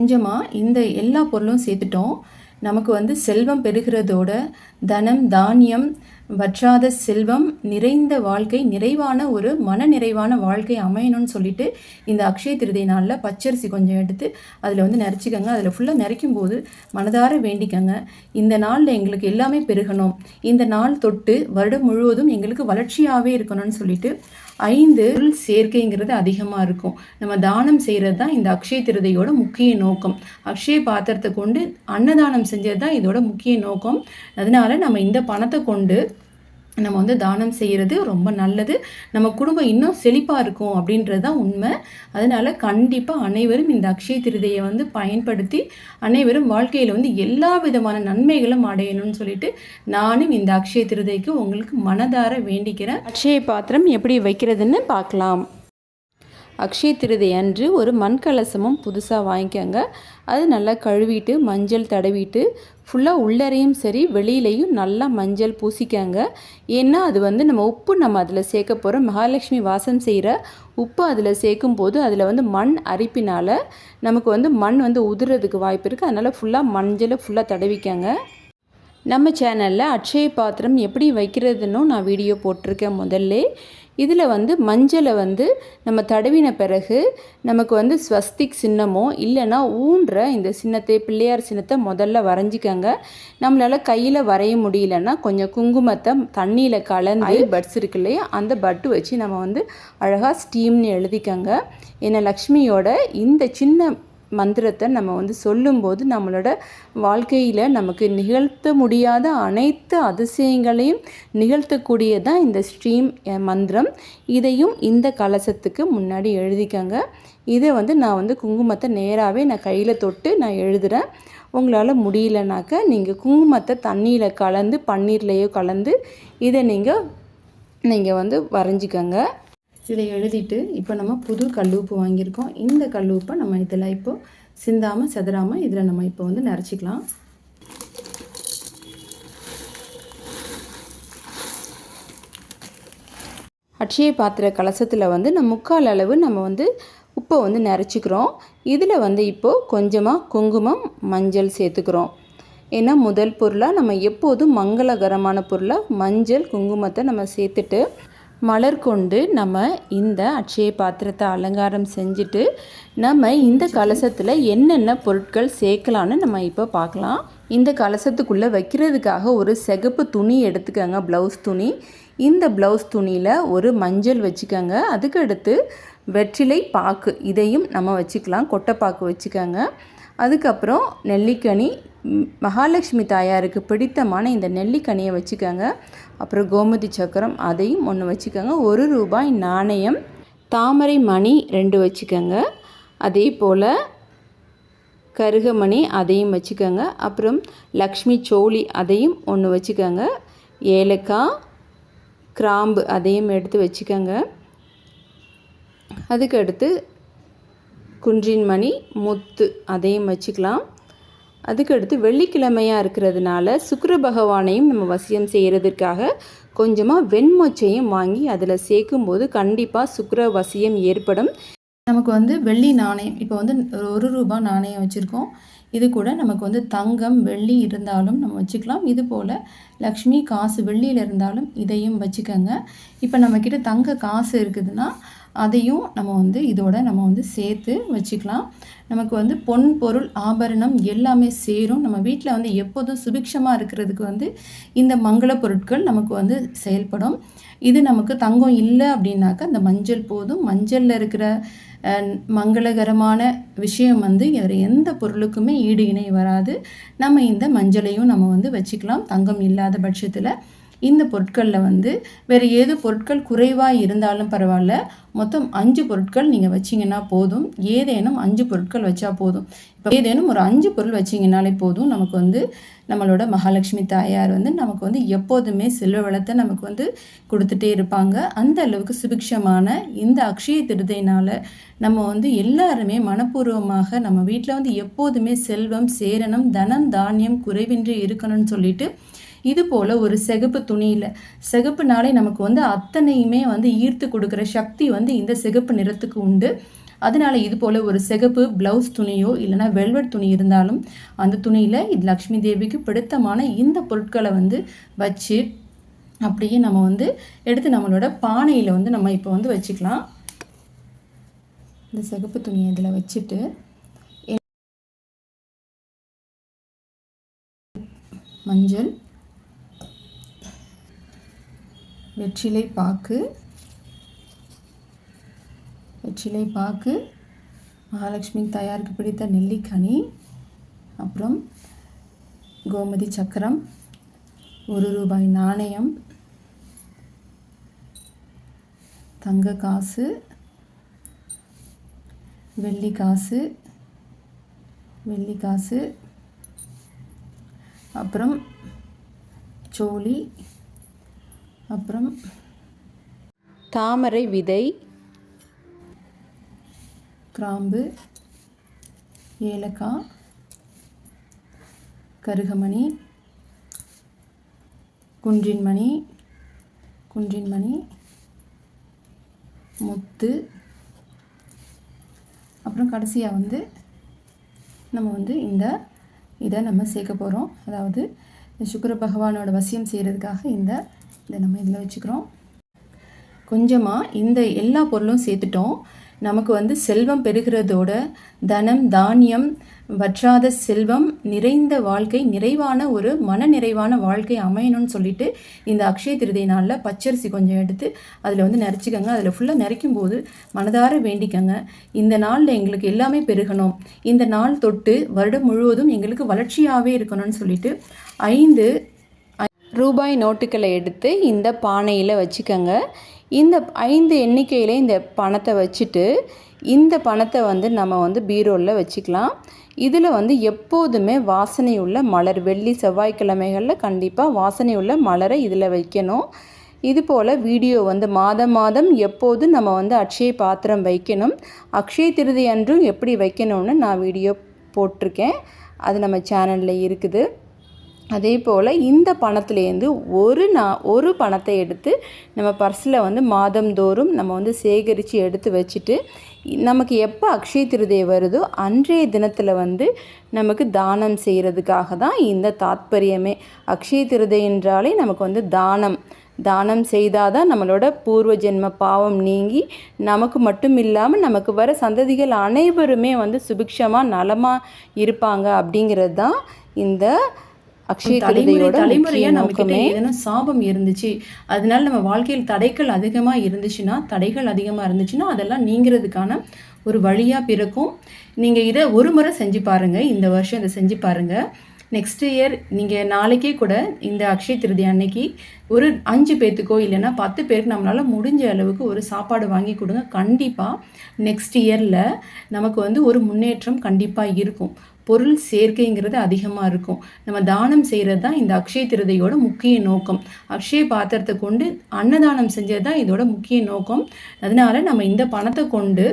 கொஞ்சமாக இந்த எல்லா பொருளும் சேர்த்துட்டோம். நமக்கு வந்து செல்வம் பெருகிறதோட தனம் தானியம் வற்றாத செல்வம் நிறைந்த வாழ்க்கை நிறைவான ஒரு மன நிறைவான வாழ்க்கை அமையணும்னு சொல்லிட்டு இந்த அக்ஷய திருதை நாளில் பச்சரிசி கொஞ்சம் எடுத்து அதில் வந்து நிறச்சிக்கோங்க. அதில் ஃபுல்லாக நிறைக்கும் போது மனதார வேண்டிக்கங்க. இந்த நாளில் எங்களுக்கு எல்லாமே பெருகணும். இந்த நாள் தொட்டு வருடம் முழுவதும் எங்களுக்கு வளர்ச்சியாகவே இருக்கணும்னு சொல்லிட்டு ஐந்து சேர்க்கைங்கிறது அதிகமாக இருக்கும். நம்ம தானம் செய்கிறது தான் இந்த அக்ஷய திருதையோட முக்கிய நோக்கம். அக்ஷய பாத்திரத்தை கொண்டு அன்னதானம் செஞ்சது தான் இதோட முக்கிய நோக்கம். அதனால நம்ம இந்த பணத்தை கொண்டு நம்ம வந்து தானம் செய்கிறது ரொம்ப நல்லது. நம்ம குடும்பம் இன்னும் செழிப்பாக இருக்கும் அப்படின்றது தான் உண்மை. அதனால் கண்டிப்பாக அனைவரும் இந்த அக்ஷய திருதையை வந்து பயன்படுத்தி அனைவரும் வாழ்க்கையில் வந்து எல்லா விதமான நன்மைகளும் அடையணும்னு சொல்லிட்டு நானும் இந்த அக்ஷய திருதைக்கு உங்களுக்கு மனதார வேண்டிக்கிறேன். அக்ஷய பாத்திரம் எப்படி வைக்கிறதுன்னு பார்க்கலாம். அக்ஷய திருதை அன்று ஒரு மண் கலசமும் புதுசாக வாங்கிக்கோங்க. அது நல்லா கழுவிட்டு மஞ்சள் தடவிட்டு ஃபுல்லாக உள்ளரையும் சரி வெளியிலையும் நல்லா மஞ்சள் பூசிக்கங்க. ஏன்னா அது வந்து நம்ம உப்பு நம்ம அதில் சேர்க்க போகிறோம் மகாலட்சுமி வாசம் செய்கிற உப்பு அதில் சேர்க்கும் போது அதில் வந்து மண் அரிப்பினால் நமக்கு வந்து மண் வந்து உதிர்றதுக்கு வாய்ப்பு இருக்குது அதனால் ஃபுல்லாக மஞ்சளை ஃபுல்லாக தடவிக்கங்க. நம்ம சேனலில் அட்சய பாத்திரம் எப்படி வைக்கிறதுன்னு நான் வீடியோ போட்டிருக்கேன் முதல்ல. இதில் வந்து மஞ்சளை வந்து நம்ம தடவின பிறகு நமக்கு வந்து ஸ்வஸ்திக் சின்னமோ இல்லைன்னா ஊன்ற இந்த சின்னத்தை பிள்ளையார் சின்னத்தை முதல்ல வரைஞ்சிக்கங்க. நம்மளால் கையில் வரைய முடியலன்னா கொஞ்சம் குங்குமத்தை தண்ணியில் கலந்து பட்ஸ் இருக்கு இல்லையா அந்த பட்டு வச்சு நம்ம வந்து அழகாக ஸ்டீம்னு எழுதிக்கங்க. ஏன்னா லக்ஷ்மியோட இந்த சின்ன மந்திரத்தை நம்ம வந்து சொல்லும்போது நம்மளோட வாழ்க்கையில் நமக்கு நிகழ்த்த முடியாத அனைத்து அதிசயங்களையும் நிகழ்த்தக்கூடியதான் இந்த ஸ்ட்ரீம் மந்திரம். இதையும் இந்த கலசத்துக்கு முன்னாடி எழுதிக்கங்க. இதை வந்து நான் வந்து குங்குமத்தை நேராகவே நான் கையில் தொட்டு நான் எழுதுகிறேன் உங்களால் முடியலனாக்க நீங்கள் குங்குமத்தை தண்ணியில் கலந்து பன்னீர்லேயோ கலந்து இதை நீங்கள் நீங்கள் வந்து வரைஞ்சிக்கங்க. இதில் எழுதிட்டு இப்போ நம்ம புது கல்லூப்பு வாங்கியிருக்கோம். இந்த கல்லூப்பை நம்ம இதில் இப்போது சிந்தாமல் செதறாமல் இதில் நம்ம இப்போ வந்து நிறச்சிக்கலாம் அட்சய பாத்திர கலசத்தில் வந்து நம்ம முக்கால் அளவு நம்ம வந்து உப்பை வந்து நிறச்சிக்கிறோம் இதில் வந்து இப்போது கொஞ்சமாக குங்குமம் மஞ்சள் சேர்த்துக்கிறோம். ஏன்னா முதல் பொருளாக நம்ம எப்போதும் மங்களகரமான பொருளாக மஞ்சள் குங்குமத்தை நம்ம சேர்த்துட்டு மலர் கொண்டு நம்ம இந்த அட்சய பாத்திரத்தை அலங்காரம் செஞ்சுட்டு நம்ம இந்த கலசத்தில் என்னென்ன பொருட்கள் சேர்க்கலான்னு நம்ம இப்போ பார்க்கலாம். இந்த கலசத்துக்குள்ளே வைக்கிறதுக்காக ஒரு சிகப்பு துணி எடுத்துக்கோங்க ப்ளவுஸ் துணி. இந்த ப்ளவுஸ் துணியில் ஒரு மஞ்சள் வச்சுக்கோங்க. அதுக்கடுத்து வெற்றிலை பாக்கு இதையும் நம்ம வச்சுக்கலாம் கொட்டைப்பாக்கு வச்சுக்கோங்க. அதுக்கப்புறம் நெல்லிக்கனி மகாலட்சுமி தாயாருக்கு பிடித்தமான இந்த நெல்லிக்கனியை வச்சுக்கோங்க. அப்புறம் கோமதி சக்கரம் அதையும் ஒன்று வச்சுக்கோங்க. ஒரு ரூபாய் நாணயம் தாமரை மணி ரெண்டு வச்சுக்கோங்க. அதே போல் கருகமணி அதையும் வச்சுக்கோங்க. அப்புறம் லக்ஷ்மி சோழி அதையும் ஒன்று வச்சுக்கோங்க. ஏலக்காய் கிராம்பு அதையும் எடுத்து வச்சுக்கோங்க. அதுக்கடுத்து குன்றின் மணி முத்து அதையும் வச்சுக்கலாம். அதுக்கடுத்து வெள்ளிக்கிழமையாக இருக்கிறதுனால சுக்கர பகவானையும் நம்ம வசியம் செய்கிறதுக்காக கொஞ்சமாக வெண்மொச்சையும் வாங்கி அதில் சேர்க்கும்போது கண்டிப்பாக சுக்கர வசியம் ஏற்படும். நமக்கு வந்து வெள்ளி நாணயம் இப்போ வந்து ஒரு ரூபா நாணயம் வச்சுருக்கோம். இது கூட நமக்கு வந்து தங்கம் வெள்ளி இருந்தாலும் நம்ம வச்சுக்கலாம். இது போல் லக்ஷ்மி காசு வெள்ளியில் இருந்தாலும் இதையும் வச்சுக்கோங்க. இப்போ நம்மக்கிட்ட தங்க காசு இருக்குதுன்னா அதையும் நம்ம வந்து இதோட நம்ம வந்து சேர்த்து வச்சுக்கலாம். நமக்கு வந்து பொன் பொருள் ஆபரணம் எல்லாமே சேரும். நம்ம வீட்டில் வந்து எப்போதும் சுபிக்ஷமாக இருக்கிறதுக்கு வந்து இந்த மங்கள பொருட்கள் நமக்கு வந்து செயல்படும். இது நமக்கு தங்கம் இல்லை அப்படின்னாக்கா அந்த மஞ்சள் போதும். மஞ்சளில் இருக்கிற மங்களகரமான விஷயம் வந்து வேறு எந்த பொருளுக்குமே ஈடு இணை வராது. நம்ம இந்த மஞ்சளையும் நம்ம வந்து வச்சுக்கலாம். தங்கம் இல்லாத பட்சத்தில். இந்த பொருட்களில் வந்து வேறு ஏது பொருட்கள் குறைவாக இருந்தாலும் பரவாயில்ல. மொத்தம் அஞ்சு பொருட்கள் நீங்கள் வச்சிங்கன்னா போதும். ஏதேனும் அஞ்சு பொருட்கள் வச்சா போதும். இப்போ ஏதேனும் ஒரு அஞ்சு பொருள் வச்சிங்கனாலே போதும். நமக்கு வந்து நம்மளோட மகாலட்சுமி தாயார் வந்து நமக்கு வந்து எப்போதுமே செல்வ வளத்தை நமக்கு வந்து கொடுத்துட்டே இருப்பாங்க. அந்த அளவுக்கு சுபிக்ஷமான இந்த அக்ஷய திருதையினால் நம்ம வந்து எல்லாருமே மனப்பூர்வமாக நம்ம வீட்டில் வந்து எப்போதுமே செல்வம் சேரணம் தனம் தானியம் குறைவின்றி இருக்கணும்னு சொல்லிட்டு இது போல் ஒரு சிகப்பு துணியில் சிகப்புனாலே நமக்கு வந்து அத்தனையுமே வந்து ஈர்த்து கொடுக்குற சக்தி வந்து இந்த சிகப்பு நிறத்துக்கு உண்டு. அதனால் இது போல் ஒரு சிகப்பு ப்ளவுஸ் துணியோ இல்லைனா வெல்வெட் துணி இருந்தாலும் அந்த துணியில் இது லக்ஷ்மி தேவிக்கு பிடித்தமான இந்த பொருட்களை வந்து வச்சு அப்படியே நம்ம வந்து எடுத்து நம்மளோட பானையில் வந்து நம்ம இப்போ வந்து வச்சுக்கலாம். இந்த சிகப்பு துணியை இதில் வச்சுட்டு மஞ்சள் வெற்றிலை பாக்கு. வெற்றிலை பாக்கு. மகாலட்சுமி தயாருக்கு பிடித்த நெல்லிக்கனி. அப்புறம் கோமதி சக்கரம். ஒரு ரூபாய் நாணயம். தங்க காசு. வெள்ளி காசு. வெள்ளி காசு. அப்புறம் சோழி அப்புறம் தாமரை விதை கிராம்பு ஏலக்காய் கருகமணி குன்றின்மணி குன்றின்மணி முத்து அப்புறம் கடைசியாக வந்து நம்ம வந்து இந்த இதை நம்ம சேர்க்க போகிறோம் அதாவது சுக்கர பகவானோட வசியம் செய்கிறதுக்காக இந்த இதை நம்ம இதில் வச்சுக்கிறோம். கொஞ்சமாக இந்த எல்லா பொருளும் சேர்த்துட்டோம். நமக்கு வந்து செல்வம் பெருகிறதோட தனம் தானியம் வற்றாத செல்வம் நிறைந்த வாழ்க்கை நிறைவான ஒரு மன நிறைவான வாழ்க்கை அமையணும்னு சொல்லிட்டு இந்த அக்ஷய திருதை நாளில் பச்சரிசி கொஞ்சம் எடுத்து அதில் வந்து நிறச்சிக்கோங்க. அதில் ஃபுல்லாக நிறைக்கும் போது மனதார வேண்டிக்கோங்க. இந்த நாளில் எங்களுக்கு எல்லாமே பெருகணும். இந்த நாள் தொட்டு வருடம் முழுவதும் எங்களுக்கு வளர்ச்சியாகவே இருக்கணும்னு சொல்லிட்டு ஐந்து ரூபாய் நோட்டுகளை எடுத்து இந்த பானையில் வச்சுக்கோங்க. இந்த ஐந்து எண்ணிக்கையில் இந்த பணத்தை வச்சுட்டு இந்த பணத்தை வந்து நம்ம வந்து பீரோவில் வச்சுக்கலாம். இதில் வந்து எப்போதுமே வாசனை உள்ள மலர் வெள்ளி செவ்வாய்க்கிழமைகளில் கண்டிப்பாக வாசனை உள்ள மலரை இதில் வைக்கணும். இது போல் வீடியோ வந்து மாதம் மாதம் எப்போது நம்ம வந்து அக்ஷய பாத்திரம் வைக்கணும் அக்ஷய திருதி அன்றும் எப்படி வைக்கணும்னு நான் வீடியோ போட்டிருக்கேன். அது நம்ம சேனலில் இருக்குது. அதே போல் இந்த பணத்துலேருந்து ஒரு நான் ஒரு பணத்தை எடுத்து நம்ம பர்ஸில் வந்து மாதந்தோறும் நம்ம வந்து சேகரித்து எடுத்து வச்சுட்டு நமக்கு எப்போ அக்ஷய திருதை வருதோ அன்றைய தினத்தில் வந்து நமக்கு தானம் செய்கிறதுக்காக தான் இந்த தாத்பரியமே. அக்ஷய திருதை என்றாலே நமக்கு வந்து தானம். தானம் செய்தால் தான் நம்மளோட பூர்வ ஜென்ம பாவம் நீங்கி நமக்கு மட்டும் இல்லாமல் நமக்கு வர சந்ததிகள் அனைவருமே வந்து சுபிக்ஷமாக நலமாக இருப்பாங்க அப்படிங்கிறது தான் இந்த அக்ஷய தலைமுறை திருதியோட தலைமுறையா முக்கிய நம்ம கிட்ட நோக்கமே எதனா சாபம் இருந்துச்சு. அதனால நம்ம வாழ்க்கையில் தடைகள் அதிகமா இருந்துச்சுன்னா தடைகள் அதிகமா இருந்துச்சுன்னா அதெல்லாம் நீங்கிறதுக்கான ஒரு வழியா பிறக்கும். நீங்க இதை ஒரு முறை செஞ்சு பாருங்க. இந்த வருஷம் இதை செஞ்சு பாருங்க. நெக்ஸ்ட் இயர் நீங்கள் நாளைக்கே கூட இந்த அக்ஷய திருதி அன்னைக்கு ஒரு அஞ்சு பேர்த்துக்கோ இல்லைன்னா பத்து பேருக்கு நம்மளால் முடிஞ்ச அளவுக்கு ஒரு சாப்பாடு வாங்கி கொடுங்க. கண்டிப்பாக நெக்ஸ்ட் இயரில் நமக்கு வந்து ஒரு முன்னேற்றம் கண்டிப்பாக இருக்கும். பொருள் சேர்க்கைங்கிறது அதிகமாக இருக்கும். நம்ம தானம் செய்கிறது தான் இந்த அக்ஷய திருதையோட முக்கிய நோக்கம். அக்ஷய பாத்திரத்தை கொண்டு அன்னதானம் செஞ்சது தான் இதோட முக்கிய நோக்கம். அதனால நம்ம இந்த பணத்தை கொண்டு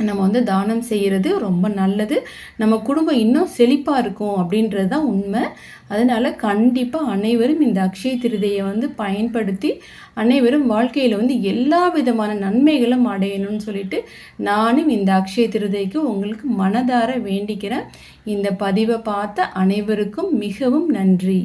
நம்ம வந்து தானம் செய்கிறது ரொம்ப நல்லது. நம்ம குடும்பம் இன்னும் செழிப்பாக இருக்கும் அப்படின்றது தான் உண்மை. அதனால் கண்டிப்பாக அனைவரும் இந்த அக்ஷய திருதையை வந்து பயன்படுத்தி அனைவரும் வாழ்க்கையில் வந்து எல்லா விதமான நன்மைகளும் அடையணும்னு சொல்லிட்டு நானும் இந்த அக்ஷய திருதைக்கு உங்களுக்கு மனதார வேண்டிக்கிறேன். இந்த பதிவை பார்த்த அனைவருக்கும் மிகவும் நன்றி.